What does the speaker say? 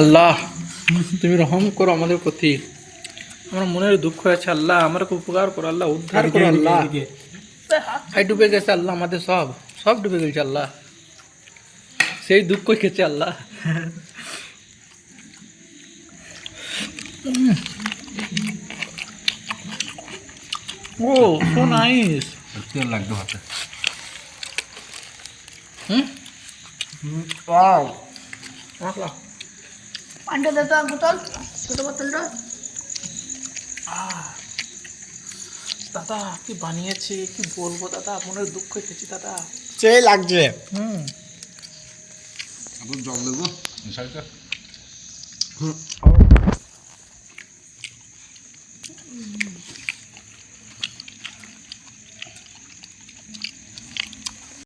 আল্লাহ তুমি রহম করো আমাদের প্রতি। আমার মনের দুঃখ আছে আল্লাহ আমাকে উপকার করো আল্লাহ উদ্ধার করো আল্লাহ। হাই ডুবে গেছে আল্লাহ আমাদের সব সব ডুবে গেছে আল্লাহ। সেই দুঃখ খেয়েছে আল্লাহ। ও সো নাইস তেল লাগবে ভাতে হুম আসলা পানিটা দে তো এক বোতল ছোট বোতলটা। দাদা কি বানিয়েছে কি বলব দাদা? মনের দুঃখ খেয়েছি দাদা। সেই লাগছে। হুম। জল দেবো শাড়িটা